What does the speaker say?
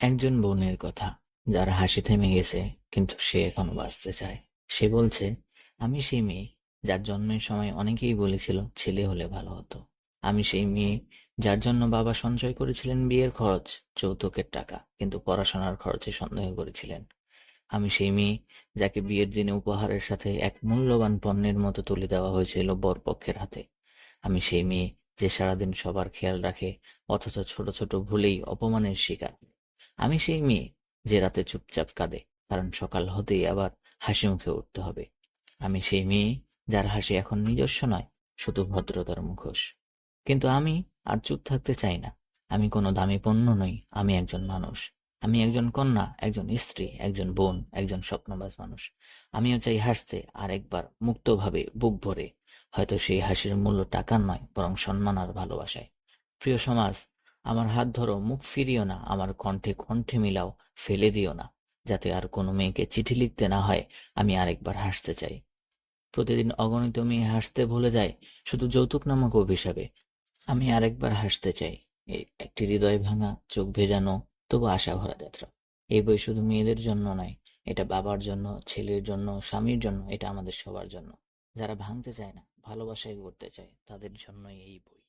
একজন বোনের কথা, যার হাসি থেমে গেছে, কিন্তু সে এখনও বাঁচতে চায়। সে বলছে, আমি সেই মেয়ে, যার জন্মের সময় অনেকেই বলেছিল ছেলে হলে ভালো হতো। আমি সেই মেয়ে, যার জন্য বাবা সঞ্চয় করেছিলেন বিয়ের খরচ, যৌতুকের টাকা, কিন্তু পড়াশোনার খরচে সন্দেহ করেছিলেন। আমি সেই মেয়ে, যাকে বিয়ের দিনে উপহারের সাথে এক মূল্যবান পণ্যের মতো তুলে দেওয়া হয়েছিল বরপক্ষের হাতে। আমি সেই মেয়ে, যে সারাদিন সবার খেয়াল রাখে, অথচ ছোট ছোট ভুলেই অপমানের শিকার। আমি সেই মেয়ে যে রাতে চুপচাপ কাঁদে, কারণ সকাল হতেই আবার হাসি মুখে উঠতে হবে। আমি সেই মেয়ে যার হাসি এখন নিজস্ব নয়, শুধু ভদ্রতার মুখোশ। কিন্তু আমি আর চুপ থাকতে চাই না। আমি কোনো দামি পণ্য নই, আমি একজন মানুষ। আমি একজন কন্যা, একজন স্ত্রী, একজন বোন, একজন স্বপ্নবাজ মানুষ। আমিও চাই হাসতে আর একবার মুক্তভাবে বুক ভরে। হয়তো সেই হাসির মূল্য টাকার নয়, বরং সম্মান আর ভালোবাসায়। প্রিয় সমাজ আমার হাত ধরো, মুখ ফিরিও না, আমার কণ্ঠে কণ্ঠে মিলাও, ফেলে দিও না, যাতে আর কোনো মেয়েকে চিঠি লিখতে না হয়, আমি আরেকবার হাসতে চাই। প্রতিদিন অগণিত মেয়ে হাসতে ভুলে যায়, শুধু যৌতুক নামক অভিশাপে। আমি আরেকবার হাসতে চাই একটি হৃদয় ভাঙা, চোখ ভেজানো, তবু আশা ভরা যাত্রা। এই বই শুধু মেয়েদের জন্য নয়, এটা বাবার জন্য, ছেলের জন্য, স্বামীর জন্য, এটা আমাদের সবার জন্য। যারা ভাঙতে চায় না ভালোবাসায় গড়তে চায়, তাদের জন্যই এই বই।